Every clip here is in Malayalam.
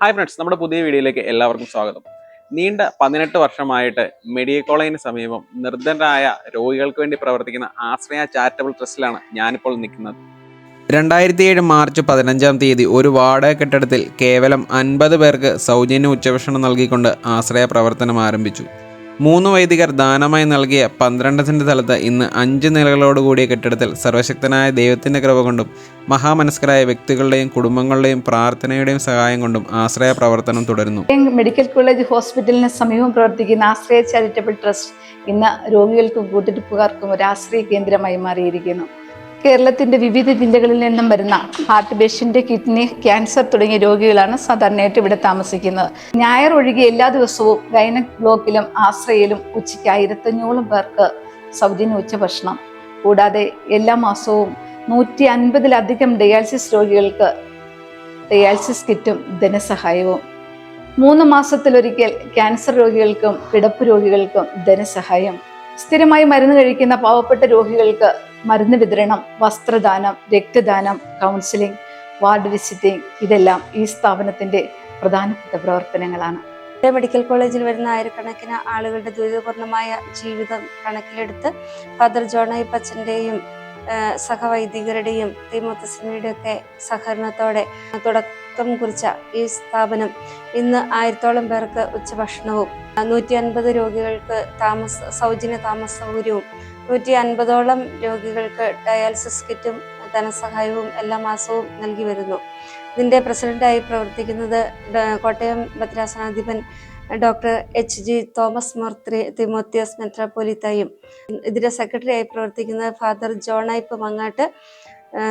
ഹായ് ഫ്രണ്ട്സ് നമ്മുടെ പുതിയ വീഡിയോയിലേക്ക് എല്ലാവർക്കും സ്വാഗതം. നീണ്ട പതിനെട്ട് വർഷമായിട്ട് മെഡിക്കൽ കോളേജിന് സമീപം നിർദ്ധനരായ രോഗികൾക്ക് വേണ്ടി പ്രവർത്തിക്കുന്ന ആശ്രയ ചാരിറ്റബിൾ ട്രസ്റ്റിലാണ് ഞാനിപ്പോൾ നിൽക്കുന്നത്. രണ്ടായിരത്തി ഏഴ് മാർച്ച് പതിനഞ്ചാം തീയതി ഒരു വാടക കെട്ടിടത്തിൽ കേവലം അൻപത് പേർക്ക് സൗജന്യ ഉച്ചഭക്ഷണം നൽകിക്കൊണ്ട് ആശ്രയ പ്രവർത്തനം ആരംഭിച്ചു. മൂന്ന് വൈദികർ ദാനമായി നൽകിയ പന്ത്രണ്ട് സെന്റ് സ്ഥലത്ത് ഇന്ന് അഞ്ച് നിലകളോട് കൂടിയ കെട്ടിടത്തിൽ സർവശക്തനായ ദൈവത്തിന്റെ കൃപ കൊണ്ടും മഹാമനസ്കരായ വ്യക്തികളുടെയും കുടുംബങ്ങളുടെയും പ്രാർത്ഥനയുടെയും സഹായം കൊണ്ടും ആശ്രയ പ്രവർത്തനം തുടരുന്നു. മെഡിക്കൽ കോളേജ് ഹോസ്പിറ്റലിന് സമീപം പ്രവർത്തിക്കുന്ന ആശ്രയ ചാരിറ്റബിൾ ട്രസ്റ്റ് ഇന്ന് രോഗികൾക്കും കൂട്ടിരിപ്പുകാർക്കും ഒരു ആശ്രയ കേന്ദ്രമായി മാറിയിരിക്കുന്നു. കേരളത്തിന്റെ വിവിധ ജില്ലകളിൽ നിന്നും വരുന്ന ഹാർട്ട് പേഷ്യന്റ് കിഡ്നി ക്യാൻസർ തുടങ്ങിയ രോഗികളാണ് സാധാരണയായിട്ട് ഇവിടെ താമസിക്കുന്നത്. ഞായർ ഒഴികെ എല്ലാ ദിവസവും ഗൈനക് ബ്ലോക്കിലും ആശ്രയിലും ഉച്ചയ്ക്ക് ആയിരത്തഞ്ഞൂറ് പേർക്ക് സൗജന്യ ഉച്ചഭക്ഷണം. കൂടാതെ എല്ലാ മാസവും നൂറ്റി അൻപതിലധികം ഡയാലിസിസ് രോഗികൾക്ക് ഡയാലിസിസ് കിറ്റും ധനസഹായവും. മൂന്ന് മാസത്തിലൊരിക്കൽ ക്യാൻസർ രോഗികൾക്കും കിടപ്പ് രോഗികൾക്കും ധനസഹായം. സ്ഥിരമായി മരുന്ന് കഴിക്കുന്ന പാവപ്പെട്ട രോഗികൾക്ക് മരുന്ന് വിതരണം വസ്ത്രദാനം രക്തദാനം കൗൺസിലിംഗ് വാർഡ് വിസിറ്റിംഗ് ഇതെല്ലാം ഈ സ്ഥാപനത്തിന്റെ പ്രധാനപ്പെട്ട പ്രവർത്തനങ്ങളാണ്. മെഡിക്കൽ കോളേജിൽ വരുന്ന ആയിരക്കണക്കിന് ആളുകളുടെ ദുരിതപൂർണമായ ജീവിതം കണക്കിലെടുത്ത് ഫാദർ ജോണായി പച്ചന്റെയും സഹവൈദികരുടെയും തിമോത്തസിനുടെയും സഹകരണത്തോടെ തുടക്കം കുറിച്ച ഈ സ്ഥാപനം ഇന്ന് ആയിരത്തോളം പേർക്ക് ഉച്ചഭക്ഷണവും നൂറ്റി അൻപത് രോഗികൾക്ക് താമസ സൗജന്യ താമസ സൗകര്യവും നൂറ്റി അൻപതോളം രോഗികൾക്ക് ഡയാലിസിസ് കിറ്റും ധനസഹായവും എല്ലാ മാസവും നൽകി വരുന്നു. ഇതിന്റെ പ്രസിഡന്റായി പ്രവർത്തിക്കുന്നത് കോട്ടയം ഭദ്രാസനാധിപൻ ഡോക്ടർ എച്ച് ജി തോമസ് മോർത്രി തിമോത്തിയസ് മെത്രാപ്പോലിത്തായും ഇതിന്റെ സെക്രട്ടറിയായി പ്രവർത്തിക്കുന്നത് ഫാദർ ജോണൈപ്പ് മങ്ങാട്ട് ആ,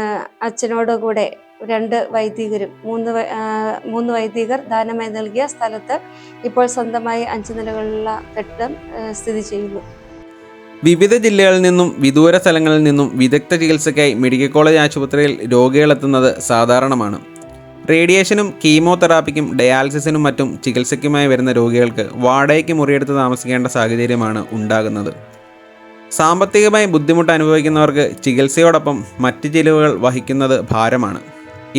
അച്ഛനോട് കൂടെ രണ്ട് വൈദികരും മൂന്ന് മൂന്ന് വൈദികർ ദാനമായി നൽകിയ സ്ഥലത്ത് ഇപ്പോൾ സ്വന്തമായി അഞ്ച് നിലകളുള്ള കെട്ടിടം സ്ഥിതി ചെയ്യുന്നു. വിവിധ ജില്ലകളിൽ നിന്നും വിദൂര സ്ഥലങ്ങളിൽ നിന്നും വിദഗ്ധ ചികിത്സയ്ക്കായി മെഡിക്കൽ കോളേജ് ആശുപത്രിയിൽ രോഗികളെത്തുന്നത് സാധാരണമാണ്. റേഡിയേഷനും കീമോതെറാപ്പിക്കും ഡയാലിസിസിനും മറ്റും ചികിത്സയ്ക്കുമായി വരുന്ന രോഗികൾക്ക് വാടകയ്ക്ക് മുറിയെടുത്ത് താമസിക്കേണ്ട സാഹചര്യമാണ് ഉണ്ടാകുന്നത്. സാമ്പത്തികമായി ബുദ്ധിമുട്ട് അനുഭവിക്കുന്നവർക്ക് ചികിത്സയോടൊപ്പം മറ്റ് ചിലവുകൾ വഹിക്കുന്നത് ഭാരമാണ്.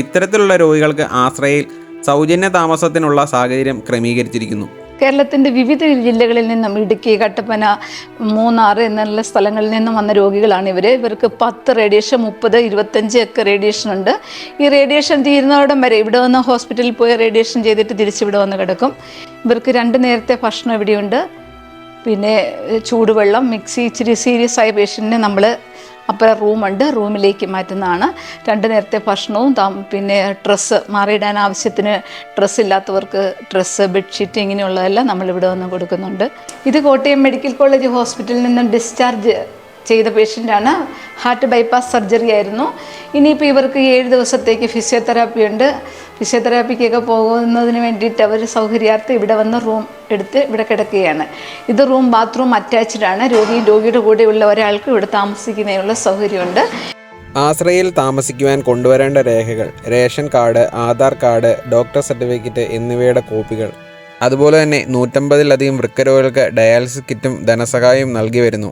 ഇത്തരത്തിലുള്ള രോഗികൾക്ക് ആശ്രയയിൽ സൗജന്യ താമസത്തിനുള്ള സാഹചര്യം ക്രമീകരിച്ചിരിക്കുന്നു. കേരളത്തിന്റെ വിവിധ ജില്ലകളിൽ നിന്നും ഇടുക്കി കട്ടപ്പന മൂന്നാർ എന്നുള്ള സ്ഥലങ്ങളിൽ നിന്നും വന്ന രോഗികളാണ് ഇവർ ഇവർക്ക് പത്ത് റേഡിയേഷൻ മുപ്പത് ഇരുപത്തഞ്ച് ഒക്കെ റേഡിയേഷൻ ഉണ്ട്. ഈ റേഡിയേഷൻ തീരുന്നവിടം വരെ ഇവിടെ വന്ന് ഹോസ്പിറ്റലിൽ പോയി റേഡിയേഷൻ ചെയ്തിട്ട് തിരിച്ചിവിടെ വന്ന് കിടക്കും. ഇവർക്ക് രണ്ട് നേരത്തെ ഭക്ഷണം ഇവിടെയുണ്ട്. പിന്നെ ചൂടുവെള്ളം മിക്സി ഇച്ചിരി സീരിയസ് ആയ പേഷ്യന്റിനെ നമ്മൾ അപ്പുറം റൂമുണ്ട്. റൂമിലേക്ക് മാറ്റുന്നതാണ്. രണ്ട് നേരത്തെ ഭക്ഷണവും പിന്നെ ഡ്രസ്സ് മാറിയിടാൻ ആവശ്യത്തിന് ഡ്രസ്സ് ഇല്ലാത്തവർക്ക് ഡ്രസ്സ് ബെഡ്ഷീറ്റ് ഇങ്ങനെയുള്ളതെല്ലാം നമ്മളിവിടെ വന്ന് കൊടുക്കുന്നുണ്ട്. ഇത് കോട്ടയം മെഡിക്കൽ കോളേജ് ഹോസ്പിറ്റലിൽ നിന്നും ഡിസ്ചാർജ് ചെയ്ത പേഷ്യന്റാണ്. ഹാർട്ട് ബൈപ്പാസ് സർജറി ആയിരുന്നു. ഇനിയിപ്പോൾ ഇവർക്ക് ഏഴ് ദിവസത്തേക്ക് ഫിസിയോതെറാപ്പി ഉണ്ട്. ഫിസിയോതെറാപ്പിക്കൊക്കെ പോകുന്നതിന് വേണ്ടിയിട്ട് അവർ സൗകര്യാർത്ഥം ഇവിടെ വന്ന് റൂം എടുത്ത് ഇവിടെ കിടക്കുകയാണ്. ഇത് റൂം ബാത്റൂം അറ്റാച്ച്ഡ് ആണ്. രോഗി രോഗിയുടെ കൂടെയുള്ള ഒരാൾക്ക് ഇവിടെ താമസിക്കുന്നതിനുള്ള സൗകര്യമുണ്ട്. ആശ്രയിൽ താമസിക്കുവാൻ കൊണ്ടുവരേണ്ട രേഖകൾ ration card Aadhaar card doctor certificate എന്നിവയുടെ കോപ്പികൾ. അതുപോലെ തന്നെ നൂറ്റമ്പതിലധികം വൃക്കരോഗികൾക്ക് ഡയാലിസിസ് കിറ്റും ധനസഹായവും നൽകി വരുന്നു.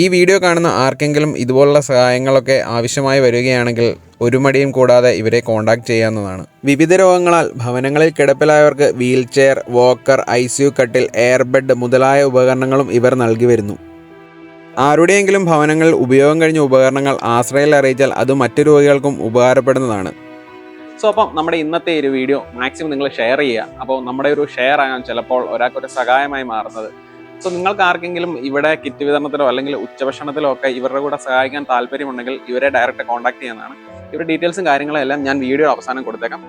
ഈ വീഡിയോ കാണുന്ന ആർക്കെങ്കിലും ഇതുപോലുള്ള സഹായങ്ങളൊക്കെ ആവശ്യമായി വരികയാണെങ്കിൽ ഒരു മടിയും കൂടാതെ ഇവരെ കോൺടാക്ട് ചെയ്യാവുന്നതാണ് വിവിധ രോഗങ്ങളാൽ ഭവനങ്ങളിൽ കിടപ്പിലായവർക്ക് wheelchair walker I C U കട്ടിൽ എയർ ബെഡ് മുതലായ ഉപകരണങ്ങളും ഇവർ നൽകി വരുന്നു. ആരുടെയെങ്കിലും ഭവനങ്ങളിൽ ഉപയോഗം കഴിഞ്ഞ ഉപകരണങ്ങൾ ആശ്രയിൽ അറിയിച്ചാൽ അത് മറ്റു രോഗികൾക്കും ഉപകാരപ്പെടുന്നതാണ്. സോ അപ്പം നമ്മുടെ ഇന്നത്തെ ഒരു വീഡിയോ മാക്സിമം നിങ്ങൾ ഷെയർ ചെയ്യുക. അപ്പോൾ നമ്മുടെ ഒരു ഷെയർ ആകാൻ ചിലപ്പോൾ ഒരാൾക്കൊരു സഹായമായി മാറുന്നത്. സോ നിങ്ങൾക്ക് ആർക്കെങ്കിലും ഇവിടെ കിറ്റ് വിതരണത്തിലോ അല്ലെങ്കിൽ ഉച്ചഭക്ഷണത്തിലോ ഒക്കെ ഇവരുടെ കൂടെ സഹായിക്കാൻ താല്പര്യമുണ്ടെങ്കിൽ ഇവരെ ഡയറക്റ്റ് കോൺടാക്ട് ചെയ്യുന്നതാണ് ഇവരുടെ ഡീറ്റെയിൽസും കാര്യങ്ങളും എല്ലാം ഞാൻ വീഡിയോ അവസാനം കൊടുത്തേക്കാം.